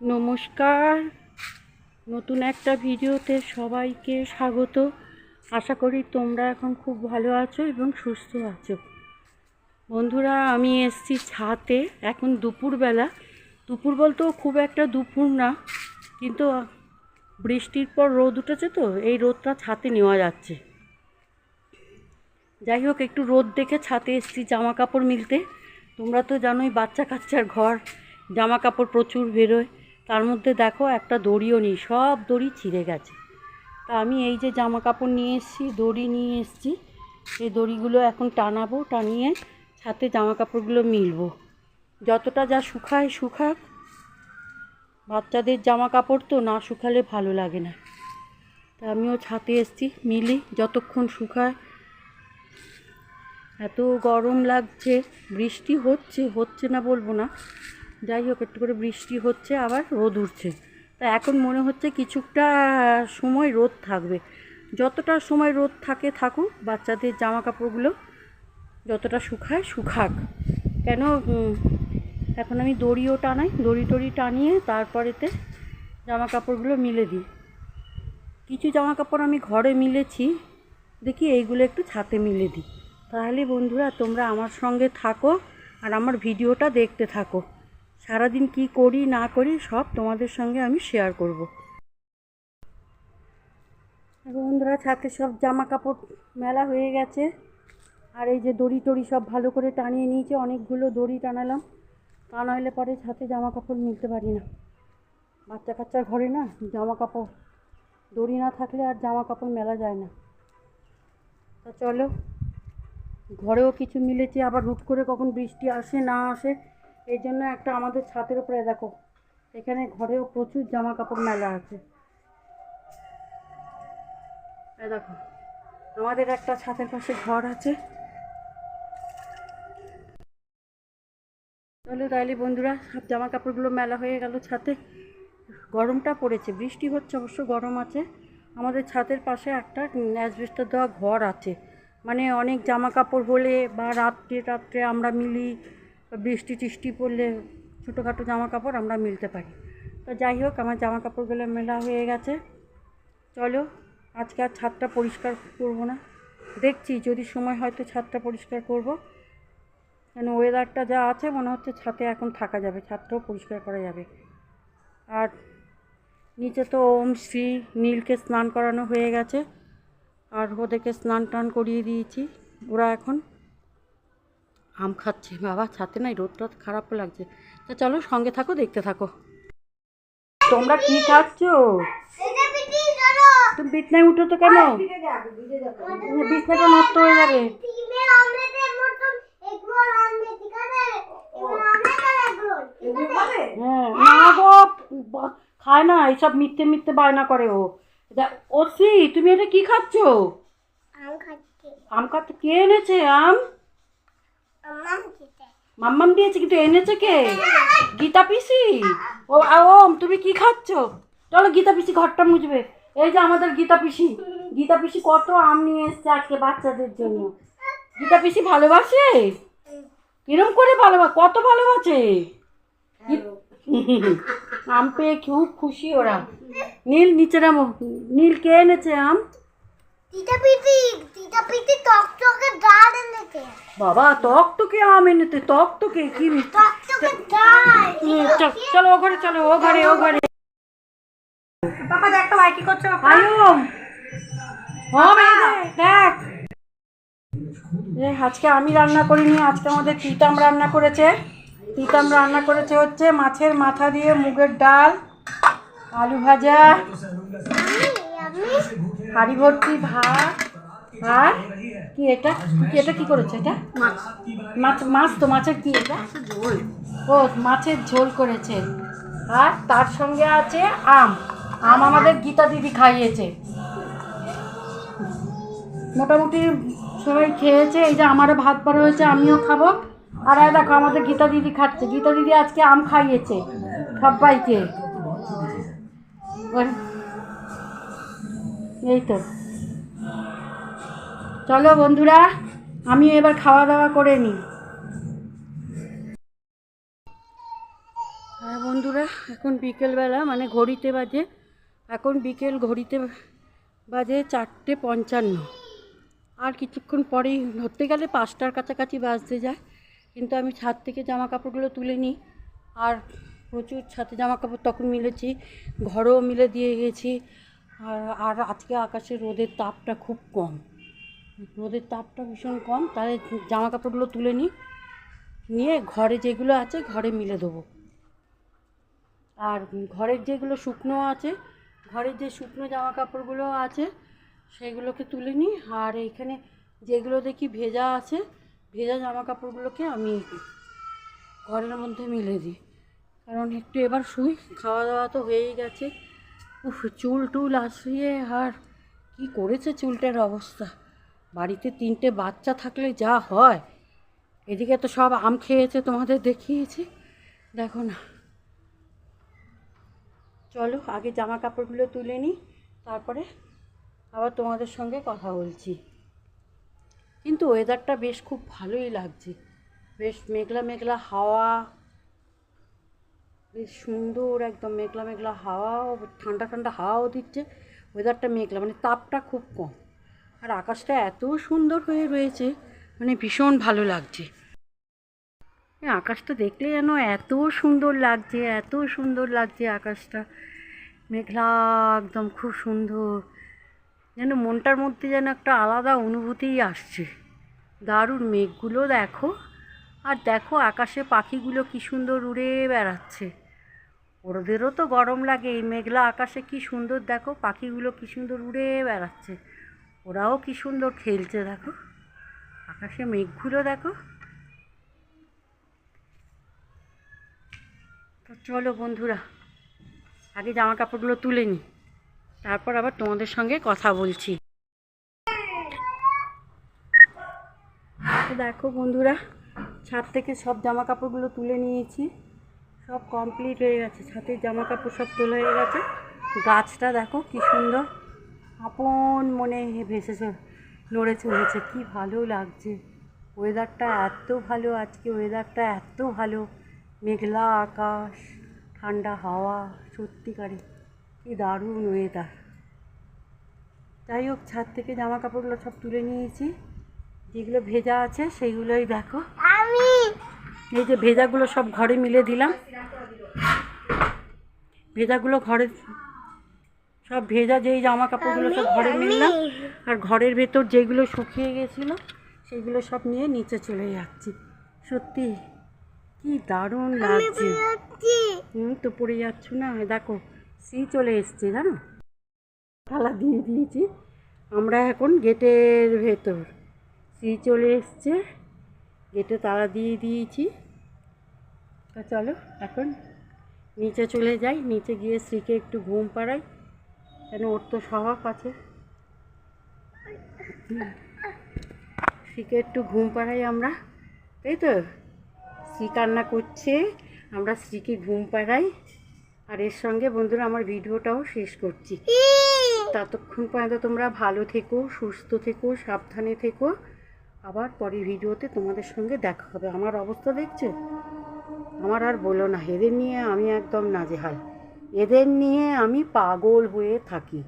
নমস্কার। নতুন একটা ভিডিওতে সবাইকে স্বাগত। আশা করি তোমরা এখন খুব ভালো আছো এবং সুস্থ আছো। বন্ধুরা, আমি এসছি ছাতে এখন দুপুরবেলা। দুপুর বলতেও খুব একটা দুপুর না, কিন্তু বৃষ্টির পর রোদ উঠেছে তো, এই রোদটা ছাতে নেওয়া যাচ্ছে। যাই হোক, একটু রোদ দেখে ছাতে এসছি জামা কাপড় মিলতে। তোমরা তো জানোই বাচ্চা কাচ্চার ঘর। জামা কাপড় প্রচুর বেরোয়। তার মধ্যে দেখো একটা দড়িও নেই, সব দড়ি ছিঁড়ে গেছে। তা আমি এই যে জামা কাপড় নিয়ে এসেছি, দড়ি নিয়ে এসেছি। এই দড়িগুলো এখন টানাবো, টানিয়ে ছাতে জামা কাপড়গুলো মিলবো। যতটা যা শুকায়, শুকাক। বাচ্চাদের জামা কাপড় তো না শুকালে ভালো লাগে না। তা আমিও ছাতে এসেছি, মিলি, যতক্ষণ শুকায়। এত গরম লাগছে, বৃষ্টি হচ্ছে হচ্ছে না বলব না। যাই হোক, একটু করে বৃষ্টি হচ্ছে, আবার রোদ উঠছে। তা এখন মনে হচ্ছে কিছুটা সময় রোদ থাকবে। যতটা সময় রোদ থাকে, থাকুক, বাচ্চাদের জামা কাপড়গুলো যতটা শুকায়, শুকাক। কেন এখন আমি দড়িও টানাই, দড়ি টড়ি টানিয়ে তারপরেতে জামা কাপড়গুলো মিলে দিই। কিছু জামা কাপড় আমি ঘরে মিলেছি, দেখি এইগুলো একটু ছাতে মিলে দিই। তাহলে বন্ধুরা, তোমরা আমার সঙ্গে থাকো আর আমার ভিডিওটা দেখতে থাকো। সারাদিন কি করি, না করি, সব তোমাদের সঙ্গে আমি শেয়ার করব। বন্ধুরা, ছাতে সব জামা কাপড় মেলা হয়ে গেছে। আর এই যে দড়ি টড়ি সব ভালো করে টানিয়ে নিয়েছে, অনেকগুলো দড়ি টানালাম। তা নইলে পরে ছাতে জামা কাপড় মিলতে পারি না। বাচ্চা কাচ্চার ঘরে না জামা কাপড় দড়ি না থাকলে আর জামা কাপড় মেলা যায় না। তা চলো, ঘরেও কিছু মিলেছে, আবার হুট করে কখন বৃষ্টি আসে, না আসে এই জন্য একটা আমাদের ছাদের উপরে, দেখো, এখানে ঘরেও প্রচুর জামা কাপড় মেলা আছে। দেখো, আমাদের একটা ছাদের পাশে ঘর আছে। তাহলে বন্ধুরা, সব জামা কাপড়গুলো মেলা হয়ে গেল ছাতে। গরমটা পড়েছে, বৃষ্টি হচ্ছে, অবশ্য গরম আছে। আমাদের ছাদের পাশে একটা অ্যাসবেস্টার দেওয়া ঘর আছে। মানে অনেক জামা কাপড় হলে বা রাত্রে রাত্রে আমরা মিলি বৃষ্টি টিষ্টি পড়লে ছোটোখাটো জামা কাপড় আমরা মিলতে পারি। তো যাই হোক, আমার জামা কাপড়গুলো মেলা হয়ে গেছে। চলো, আজকে আর ছাদটা পরিষ্কার করব না। দেখছি, যদি সময় হয়তো ছাদটা পরিষ্কার করব। কেন ওয়েদারটা যা আছে, মনে হচ্ছে ছাদে এখন থাকা যাবে, ছাদটাও পরিষ্কার করা যাবে। আর নিচে তো ওম শ্রী নীলকে স্নান করানো হয়ে গেছে। আর ওদেরকে স্নান টান করিয়ে দিয়েছি, ওরা এখন আম খাচ্ছে। বাবা ছাতে নাই রোদটা খারাপ লাগছে। তা চলো সঙ্গে থাকো দেখতে থাকো। তোমরা কি খাচ্ছ? তুমি বিছনায় উঠো তো কেন? বিছনাটা নষ্ট হয়ে যাবে। হ্যাঁ না গো খায় না এইসব মিথ্যে মিথ্যে বায়না করে ও। ওসি তুমি এটা কি খাচ্ছ। আম খাচ্ছ? কে এনেছে আম? মাম্মাম দিয়েছে কিন্তু এনেছে কে? গীতা পিসি? ও ওম তুমি কি খাচ্ছ? চলো গীতা পিসি ঘরটা মুছবে। এই যে আমাদের গীতা পিসি। গীতা পিসি কত আম নিয়ে এসছে আজকে বাচ্চাদের জন্য। গীতা পিসি ভালোবাসে? কিরম করে ভালোবাসে কত ভালোবাসে? আম পেয়ে খুব খুশি ওরা। নীল নিচে নামো। নীল কে এনেছে আম? বাবা টক টকে আম টক টকে কি চল- চলো ও ঘরে চলো ও ঘরে ও ঘরে। পাপা দেখ তো ভাই কি করছ আয়ুম। দেখ। আজকে আমি রান্না করিনি আজকে আমাদের তিতাম রান্না করেছে। তিতাম রান্না করেছে হচ্ছে মাছের মাথা দিয়ে মুগের ডাল আলু ভাজা হাঁড়ি ভর্তি ভাত আর কি এটা? কি এটা কি করেছে এটা? মাছ। মাছ তো মাছের কি এটা? ও মাছের ঝোল করেছে। আর তার সঙ্গে আছে আম। আম আমাদের গীতা দিদি খাইয়েছে। মোটামুটি সবাই খেয়েছে। এই যে আমারও ভাত পড়া হয়েছে আমিও খাব। আর এই দেখো আমাদের গীতা দিদি খাচ্ছে। গীতা দিদি আজকে আম খাইয়েছে সবাইকে। ওই- এই তো। চলো বন্ধুরা আমি এবার খাওয়া দাওয়া করে নিই। হ্যাঁ বন্ধুরা, এখন বিকেলবেলা মানে ঘড়িতে বাজে, এখন বিকেল ঘড়িতে বাজে চারটে পঞ্চান্ন। আর কিছুক্ষণ পরেই ধরতে গেলে পাঁচটার কাছাকাছি বাজতে যায়, কিন্তু আমি ছাদ থেকে জামা কাপড়গুলো তুলে নিই, আর প্রচুর ছাদে জামা কাপড় তখন মিলেছি, ঘরেও মিলে দিয়ে গেছি, আর আর আজকে আকাশে রোদের তাপটা খুব কম। রোদের তাপটা ভীষণ কম, তাহলে জামা কাপড়গুলো তুলে নিই নিয়ে ঘরে যেগুলো আছে ঘরে মিলে দেবো। আর ঘরের যেগুলো শুকনো আছে, ঘরের যে শুকনো জামা কাপড়গুলো আছে, সেগুলোকে তুলে নিই আর এইখানে যেগুলো দেখি ভেজা আছে, ভেজা জামা কাপড়গুলোকে আমি ঘরের মধ্যে মিলে দিই। কারণ একটু এবার শুই খাওয়া দাওয়া তো হয়েই গেছে। উফ চুল টুল আসিয়ে আর কি করেছে চুলটার অবস্থা। বাড়িতে তিনটে বাচ্চা থাকলে যা হয়। এদিকে তো সব আম খেয়েছে তোমাদের দেখিয়েছি। দেখো না। চলো, আগে জামা কাপড়গুলো তুলে নিই, তারপরে আবার তোমাদের সঙ্গে কথা বলছি। কিন্তু ওয়েদারটা বেশ খুব ভালোই লাগছে। বেশ মেঘলা মেঘলা হাওয়া, বেশ সুন্দর একদম মেঘলা মেঘলা হাওয়াও, ঠান্ডা ঠান্ডা হাওয়াও দিচ্ছে। ওয়েদারটা মেঘলা মানে তাপটা খুব কম। আর আকাশটা এত সুন্দর হয়ে রয়েছে মানে ভীষণ ভালো লাগছে। আকাশটা দেখলে যেন এত সুন্দর লাগছে, এত সুন্দর লাগছে আকাশটা। মেঘলা একদম খুব সুন্দর। যেন মনটার মধ্যে যেন একটা আলাদা অনুভূতিই আসছে। দারুণ মেঘগুলো দেখো। আর দেখো আকাশে পাখিগুলো কি সুন্দর উড়ে বেড়াচ্ছে। ওদেরও তো গরম লাগে, এই মেঘলা আকাশে কি সুন্দর দেখো, পাখিগুলো কি সুন্দর উড়ে বেড়াচ্ছে। ওরাও কি সুন্দর খেলছে দেখো। আকাশে মেঘগুলো দেখো। তো চলো বন্ধুরা, আগে জামা কাপড়গুলো তুলে নিই তারপর আবার তোমাদের সঙ্গে কথা বলছি। দেখো বন্ধুরা, ছাদ থেকে সব জামা কাপড়গুলো তুলে নিয়েছি। সব কমপ্লিট হয়ে গেছে, ছাদের জামা কাপড় সব তোলা হয়ে গেছে। গাছটা দেখো কি সুন্দর। আপন মনে ভেসে নড়ে চলেছে কি ভালো লাগছে। ওয়েদারটা এত ভালো আজকে ওয়েদারটা এত ভালো। মেঘলা আকাশ ঠান্ডা হাওয়া সত্যিকারে কি দারুণ ওয়েদার যাই হোক ছাদ থেকে জামা কাপড়গুলো সব তুলে নিয়েছি। যেগুলো ভেজা আছে সেইগুলোই দেখো। আমি! এই যে ভেজাগুলো সব ঘরে মিলে দিলাম। ভেজাগুলো ঘরে সব ভেজা যেই জামা কাপড়গুলো সব ঘরে মিললাম আর ঘরের ভেতর যেগুলো শুকিয়ে গেছিল সেগুলো সব নিয়ে নিচে চলে যাচ্ছি। সত্যি কি দারুণ লাগছে। হুম তো পড়ে যাচ্ছ না? দেখো সি চলে এসছে জানো? তালা দিয়ে দিয়েছি। আমরা এখন গেটের ভেতর। সি চলে এসছে গেটে তালা দিয়ে দিয়েছি। তো চলো এখন নিচে চলে যাই। নিচে গিয়ে শ্রীকে একটু ঘুম পাড়াই। কেন ওর তো স্বভাব আছে। শ্রীকে একটু ঘুম পাড়াই আমরা, তাই তো? শ্রী কান্না করছে, আমরা শ্রীকে ঘুম পাড়াই, আর এর সঙ্গে বন্ধুরা আমার ভিডিওটাও শেষ করছি। ততক্ষণ পর্যন্ত তোমরা ভালো থেকো, সুস্থ থেকো, সাবধানে থেকো। আবার পরের ভিডিওতে তোমাদের সঙ্গে দেখা হবে। আমার অবস্থা দেখছ? আমার আর বলো না এদের নিয়ে আমি একদম নাজেহাল। এদের নিয়ে আমি পাগল হয়ে থাকি।